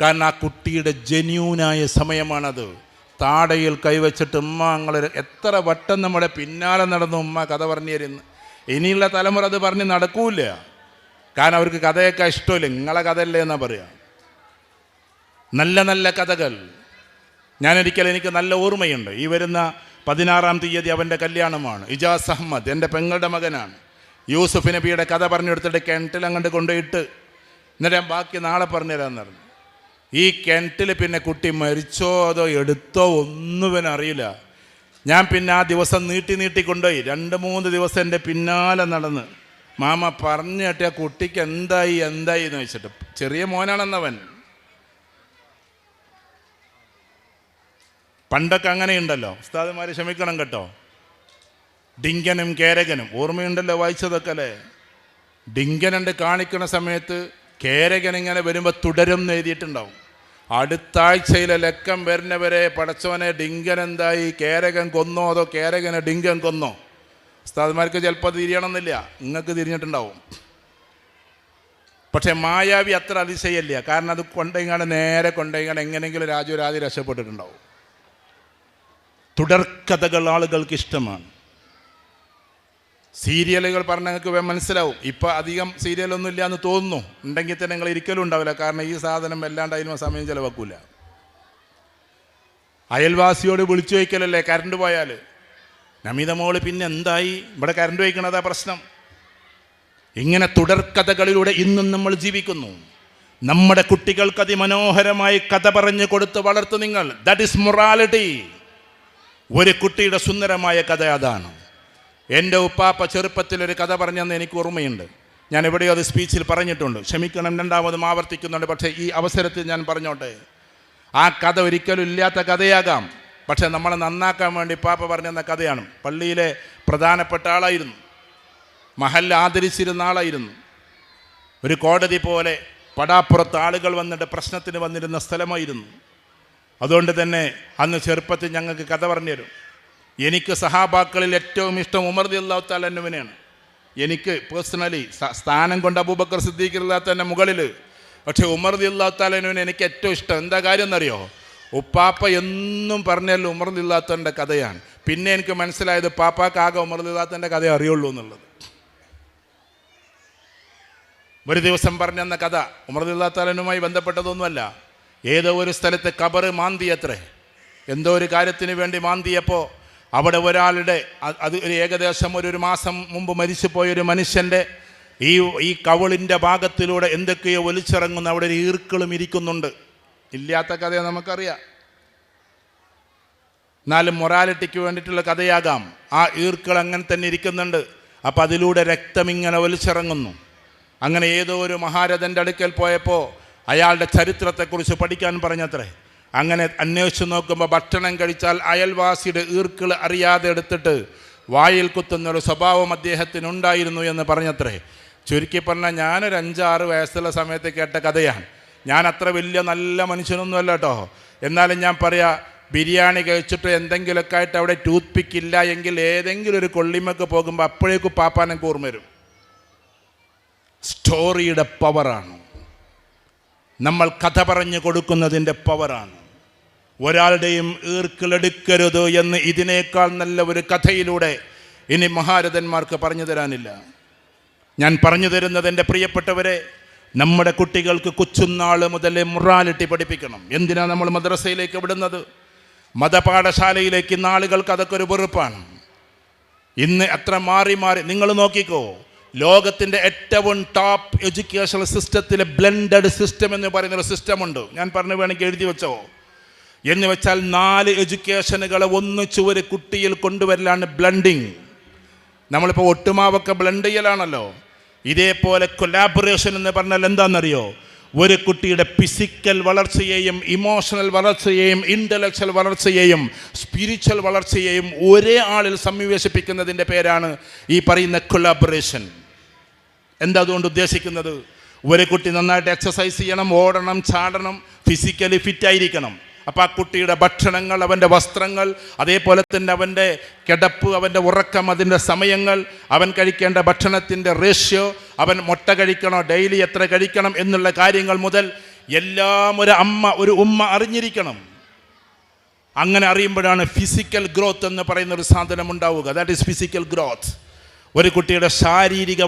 കാരണം ആ കുട്ടിയുടെ ജെന്യൂനായ സമയമാണത്. താടയിൽ കൈവച്ചിട്ട് ഉമ്മ ഞങ്ങൾ എത്ര വട്ടം നമ്മുടെ പിന്നാലെ നടന്നു ഉമ്മ കഥ പറഞ്ഞു തരുന്നു. ഇനിയുള്ള തലമുറ അത് പറഞ്ഞ് നടക്കൂല. കാരണം അവർക്ക് കഥയൊക്കെ ഇഷ്ടമില്ല. നിങ്ങളെ കഥയല്ലേ എന്നാ പറയാ. നല്ല നല്ല കഥകൾ. ഞാനൊരിക്കൽ എനിക്ക് നല്ല ഓർമ്മയുണ്ട്. ഈ വരുന്ന പതിനാറാം തീയതി അവന്റെ കല്യാണമാണ്. ഇജാസ് അഹമ്മദ് എന്റെ പെങ്ങളുടെ മകനാണ്. യൂസുഫ് നബിയുടെ കഥ പറഞ്ഞെടുത്തിട്ട് കിണറ്റിൽ അങ്ങോട്ട് കൊണ്ടുപോയിട്ട് എന്നിട്ട് ഞാൻ ബാക്കി നാളെ പറഞ്ഞുതരാമെന്ന് പറഞ്ഞു. ഈ കിണറ്റിൽ പിന്നെ കുട്ടി മരിച്ചോ അതോ എടുത്തോ ഒന്നും അറിയില്ല. ഞാൻ പിന്നെ ആ ദിവസം നീട്ടി നീട്ടി കൊണ്ടുപോയി. രണ്ട് മൂന്ന് ദിവസം എന്റെ പിന്നാലെ നടന്ന് മാമ പറഞ്ഞു കേട്ടി ആ കുട്ടിക്ക് എന്തായി എന്തായി എന്ന് വെച്ചിട്ട്. ചെറിയ മോനാണെന്നവൻ. പണ്ടൊക്കെ അങ്ങനെയുണ്ടല്ലോ. ഉസ്താദുമാർ ക്ഷമിക്കണം കേട്ടോ. ഡിങ്കനും കേരകനും. ഓർമ്മയുണ്ടല്ലോ വായിച്ചതൊക്കെ അല്ലേ? ഡിങ്കനുണ്ട് കാണിക്കുന്ന സമയത്ത് കേരകൻ ഇങ്ങനെ വരുമ്പോൾ തുടരും എഴുതിയിട്ടുണ്ടാവും. അടുത്ത ആഴ്ചയിലെ ലക്കം വരുന്നവരെ പടച്ചവനെ ഡിങ്കൻ എന്തായി? കേരകൻ കൊന്നോ അതോ കേരകനെ ഡിങ്കൻ കൊന്നോ? ഉസ്താദ്മാർക്ക് ചിലപ്പോൾ തിരിയണമെന്നില്ല. നിങ്ങൾക്ക് തിരിഞ്ഞിട്ടുണ്ടാവും. പക്ഷേ മായാവി അത്ര അതിശയല്ല കാരണം അത് കൊണ്ടെങ്ങാണ്ട് നേരെ കൊണ്ടെങ്ങാണ്ട് എങ്ങനെയെങ്കിലും രാജുരാജി രക്ഷപ്പെട്ടിട്ടുണ്ടാവും. തുടർക്കഥകൾ ആളുകൾക്ക് ഇഷ്ടമാണ്. സീരിയലുകൾ പറഞ്ഞ നിങ്ങൾക്ക് മനസ്സിലാവും. ഇപ്പം അധികം സീരിയലൊന്നും ഇല്ല എന്ന് തോന്നുന്നു. ഉണ്ടെങ്കിൽ തന്നെ നിങ്ങൾ ഇരിക്കലും ഉണ്ടാവില്ല. കാരണം ഈ സാധനം വല്ലാണ്ട് അതിന് സമയം ചിലവാക്കൂല. അയൽവാസിയോട് വിളിച്ചു വയ്ക്കലല്ലേ കറണ്ട് പോയാൽ നമിത മോൾ പിന്നെ എന്തായി ഇവിടെ കരണ്ട് വയ്ക്കണതാ പ്രശ്നം. ഇങ്ങനെ തുടർക്കഥകളിലൂടെ ഇന്നും നമ്മൾ ജീവിക്കുന്നു. നമ്മുടെ കുട്ടികൾക്ക് അതിമനോഹരമായി കഥ പറഞ്ഞു കൊടുത്ത് വളർത്തു നിങ്ങൾ. ദാറ്റ് ഇസ് മൊറാലിറ്റി ഒരു കുട്ടിയുടെ സുന്ദരമായ കഥ അതാണ്. എന്റെ ഉപ്പാപ്പ ചെറുപ്പത്തിൽ ഒരു കഥ പറഞ്ഞെന്ന് എനിക്ക് ഓർമ്മയുണ്ട്. ഞാൻ എവിടെയോ അത് സ്പീച്ചിൽ പറഞ്ഞിട്ടുണ്ട്. ക്ഷമിക്കണം രണ്ടാമതും ആവർത്തിക്കുന്നുണ്ട്. പക്ഷേ ഈ അവസരത്തിൽ ഞാൻ പറഞ്ഞോട്ടെ. ആ കഥ ഒരിക്കലും ഇല്ലാത്ത കഥയാകാം. പക്ഷേ നമ്മളെ നന്നാക്കാൻ വേണ്ടി പാപ്പ പറഞ്ഞെന്ന കഥയാണ്. പള്ളിയിലെ പ്രധാനപ്പെട്ട ആളായിരുന്നു. മഹൽ ആദരിച്ചിരുന്ന ആളായിരുന്നു. ഒരു കോടതി പോലെ പടാപ്പുറത്ത് ആളുകൾ വന്നിട്ട് പ്രശ്നത്തിന് വന്നിരുന്ന സ്ഥലമായിരുന്നു. അതുകൊണ്ട് തന്നെ അന്ന് ചെറുപ്പത്തിൽ ഞങ്ങൾക്ക് കഥ പറഞ്ഞുതരും എനിക്ക് സഹാബാക്കളിൽ ഏറ്റവും ഇഷ്ടം ഉമർ അള്ളാഹു താലന്നുവിനെയാണ് എനിക്ക് പേഴ്സണലി സ്ഥാനം കൊണ്ട് അബൂബക്കർ സിദ്ദീഖില്ലാ തന്നെ മുകളിൽ പക്ഷേ ഉമർ അള്ളാഹു താലനുവിന് എനിക്ക് ഏറ്റവും ഇഷ്ടം. എന്താ കാര്യം എന്നറിയോ? ഉപ്പാപ്പ എന്നും പറഞ്ഞാലും ഉമർ ദില്ലാത്തന്റെ കഥയാണ്. പിന്നെ എനിക്ക് മനസ്സിലായത് പാപ്പാക്കാകെ ഉമർ ദില്ലാത്തന്റെ കഥ അറിയുള്ളൂ എന്നുള്ളത്. ഒരു ദിവസം പറഞ്ഞെന്ന കഥ ഉമർദുല്ലാത്താലനുമായി ബന്ധപ്പെട്ടതൊന്നുമല്ല. ഏതോ ഒരു സ്ഥലത്ത് കബറ് മാന്തിയത്രേ. എന്തോ ഒരു കാര്യത്തിന് വേണ്ടി മാന്തിയപ്പോൾ അവിടെ ഒരാളുടെ അത് ഒരു ഏകദേശം ഒരു ഒരു മാസം മുമ്പ് മരിച്ചു പോയൊരു മനുഷ്യന്റെ ഈ ഈ കവളിന്റെ ഭാഗത്തിലൂടെ എന്തൊക്കെയോ വലിച്ചിറങ്ങുന്ന അവിടെ ഒരു ഈർക്കളും ഇരിക്കുന്നുണ്ട്. ഇല്ലാത്ത കഥയെ നമുക്കറിയാം. എന്നാലും മൊറാലിറ്റിക്ക് വേണ്ടിയിട്ടുള്ള കഥയാകാം. ആ ഈർക്കൾ അങ്ങനെ തന്നെ ഇരിക്കുന്നുണ്ട്. അപ്പം അതിലൂടെ രക്തം ഇങ്ങനെ വലിച്ചിറങ്ങുന്നു. അങ്ങനെ ഏതോ ഒരു മഹാരഥന്റെ അടുക്കൽ പോയപ്പോൾ അയാളുടെ ചരിത്രത്തെക്കുറിച്ച് പഠിക്കാൻ പറഞ്ഞത്രേ. അങ്ങനെ അന്വേഷിച്ച് നോക്കുമ്പോൾ ഭക്ഷണം കഴിച്ചാൽ അയൽവാസിയുടെ ഈർക്കിൾ അറിയാതെ എടുത്തിട്ട് വായിൽ കുത്തുന്ന ഒരു സ്വഭാവം അദ്ദേഹത്തിനുണ്ടായിരുന്നു എന്ന് പറഞ്ഞത്രേ. ചുരുക്കി പറഞ്ഞാൽ ഞാനൊരു അഞ്ചാറ് വയസ്സുള്ള സമയത്ത് കേട്ട കഥയാണ്. ഞാൻ അത്ര വലിയ നല്ല മനുഷ്യനൊന്നുമല്ല കേട്ടോ എന്നാലും ഞാൻ പറയാ ബിരിയാണി കഴിച്ചിട്ട് എന്തെങ്കിലുമൊക്കെ ആയിട്ട് അവിടെ ടൂത്ത് പിക്ക് ഇല്ല എങ്കിൽ ഏതെങ്കിലും ഒരു കൊള്ളിമൊക്കെ പോകുമ്പോൾ അപ്പോഴേക്കും പാപ്പാനം കൂർമ്മ വരും. സ്റ്റോറിയുടെ പവറാണ് നമ്മൾ കഥ പറഞ്ഞു കൊടുക്കുന്നതിന്റെ പവറാണ് ഒരാളുടെയും ഈർക്കിലെടുക്കരുത് എന്ന് ഇതിനേക്കാൾ നല്ല ഒരു കഥയിലൂടെ ഇനി മഹാരഥന്മാർക്ക് പറഞ്ഞു തരാനില്ല. ഞാൻ പറഞ്ഞു തരുന്നത് എന്റെ പ്രിയപ്പെട്ടവരെ നമ്മുടെ കുട്ടികൾക്ക് കൊച്ചുനാൾ മുതലേ മൊറാലിറ്റി പഠിപ്പിക്കണം. എന്തിനാണ് നമ്മൾ മദ്രസയിലേക്ക് വിടുന്നത്? മതപാഠശാലയിലേക്ക് ഇന്ന് ആളുകൾക്ക് അതൊക്കെ ഒരു വെറുപ്പാണ്. ഇന്ന് അത്ര മാറി മാറി നിങ്ങൾ നോക്കിക്കോ ലോകത്തിന്റെ ഏറ്റവും ടോപ്പ് എഡ്യൂക്കേഷണൽ സിസ്റ്റത്തിലെ ബ്ലെൻഡഡ് സിസ്റ്റം എന്ന് പറയുന്ന ഒരു സിസ്റ്റമുണ്ട് ഞാൻ പറഞ്ഞു വേണമെങ്കിൽ എഴുതി വെച്ചോ. എന്ന് വെച്ചാൽ നാല് എഡ്യൂക്കേഷനുകളെ ഒന്നിച്ച് ഒരു കുട്ടിയിൽ കൊണ്ടുവരലാണ് ബ്ലണ്ടിങ് നമ്മളിപ്പോൾ ഒട്ടുമാവൊക്കെ ബ്ലണ്ട് ചെയ്യലാണല്ലോ. ഇതേപോലെ കൊലാബറേഷൻ എന്ന് പറഞ്ഞാൽ എന്താണെന്നറിയോ? ഒരു കുട്ടിയുടെ ഫിസിക്കൽ വളർച്ചയെയും ഇമോഷണൽ വളർച്ചയെയും ഇന്റലക്ച്വൽ വളർച്ചയെയും സ്പിരിച്വൽ വളർച്ചയെയും ഒരേ ആളിൽ സംയോജിപ്പിക്കുന്നതിന്റെ പേരാണ് ഈ പറയുന്ന കൊലാബറേഷൻ എന്താ അതുകൊണ്ട് ഉദ്ദേശിക്കുന്നത്? ഒരു കുട്ടി നന്നായിട്ട് എക്സസൈസ് ചെയ്യണം ഓടണം ചാടണം ഫിസിക്കലി ഫിറ്റ് ആയിരിക്കണം. അപ്പം ആ കുട്ടിയുടെ ഭക്ഷണങ്ങൾ അവന്റെ വസ്ത്രങ്ങൾ അതേപോലെ തന്നെ അവന്റെ കിടപ്പ് അവന്റെ ഉറക്കം അതിന്റെ സമയങ്ങൾ അവൻ കഴിക്കേണ്ട ഭക്ഷണത്തിന്റെ റേഷ്യോ അവൻ മുട്ട കഴിക്കണോ ഡെയിലി എത്ര കഴിക്കണം എന്നുള്ള കാര്യങ്ങൾ മുതൽ എല്ലാം ഒരു അമ്മ ഒരു ഉമ്മ അറിഞ്ഞിരിക്കണം. അങ്ങനെ അറിയുമ്പോഴാണ് ഫിസിക്കൽ ഗ്രോത്ത് എന്ന് പറയുന്ന ഒരു സാധനം ഉണ്ടാവുക. ദാറ്റ് ഈസ് ഫിസിക്കൽ ഗ്രോത്ത് ഒരു കുട്ടിയുടെ ശാരീരിക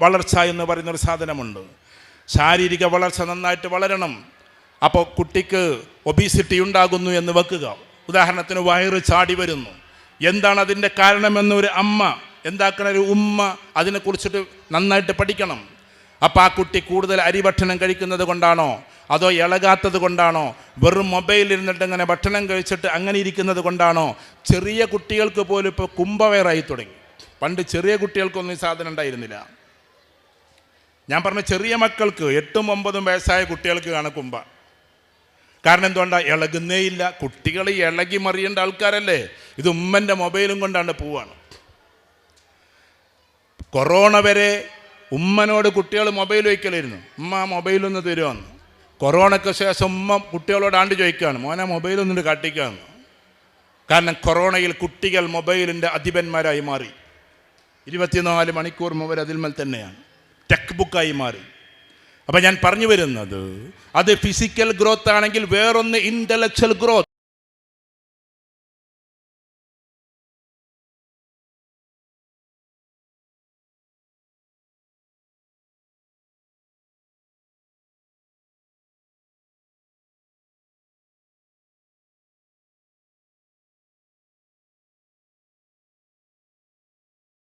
വളർച്ച എന്ന് പറയുന്ന ഒരു സാധനമുണ്ട്. ശാരീരിക വളർച്ച നന്നായിട്ട് വളരണം. അപ്പോൾ കുട്ടിക്ക് ഒബീസിറ്റി ഉണ്ടാകുന്നു എന്ന് വെക്കുക. ഉദാഹരണത്തിന് വയറ് ചാടി വരുന്നു. എന്താണ് അതിന്റെ കാരണമെന്ന് ഒരു അമ്മ എന്താക്കണ ഒരു ഉമ്മ അതിനെക്കുറിച്ചിട്ട് നന്നായിട്ട് പഠിക്കണം. അപ്പോൾ ആ കുട്ടി കൂടുതൽ അരി ഭക്ഷണം കഴിക്കുന്നത് കൊണ്ടാണോ? അതോ ഇളകാത്തത് കൊണ്ടാണോ? വെറും മൊബൈലിൽ ഇരുന്നിട്ട് ഇങ്ങനെ ഭക്ഷണം കഴിച്ചിട്ട് അങ്ങനെ ഇരിക്കുന്നത് കൊണ്ടാണോ? ചെറിയ കുട്ടികൾക്ക് പോലും ഇപ്പോൾ കുംഭവയറായി തുടങ്ങി. പണ്ട് ചെറിയ കുട്ടികൾക്കൊന്നും ഈ സാധനം ഉണ്ടായിരുന്നില്ല. ഞാൻ പറഞ്ഞ ചെറിയ മക്കൾക്ക് എട്ടും ഒമ്പതും വയസ്സായ കുട്ടികൾക്ക് കാണും കുംഭ. കാരണം എന്തുകൊണ്ടാ? ഇളകുന്നേ ഇല്ല. കുട്ടികൾ ഇളകി മറിയേണ്ട ആൾക്കാരല്ലേ? ഇത് ഉമ്മന്റെ മൊബൈലും കൊണ്ടാണ് പോവാണ്. കൊറോണ വരെ ഉമ്മനോട് കുട്ടികൾ മൊബൈൽ വയ്ക്കലായിരുന്നു. ഉമ്മ മൊബൈലൊന്ന് തരുമെന്ന് കൊറോണയ്ക്ക് ശേഷം ഉമ്മ കുട്ടികളോട് ആണ്ട് ചോദിക്കുകയാണ് മോനെ മൊബൈലൊന്നിട്ട് കാട്ടിക്കാന്ന്. കാരണം കൊറോണയിൽ കുട്ടികൾ മൊബൈലിന്റെ അധിപന്മാരായി മാറി. ഇരുപത്തിനാല് മണിക്കൂർ മുതൽ അതിന്മേൽ തന്നെയാണ്. ടെക്സ്റ്റ് ബുക്കായി മാറി. അപ്പം ഞാൻ പറഞ്ഞു വരുന്നത് അത് ഫിസിക്കൽ ഗ്രോത്ത് ആണെങ്കിൽ വേറൊന്ന് ഇന്റലക്ച്വൽ ഗ്രോത്ത്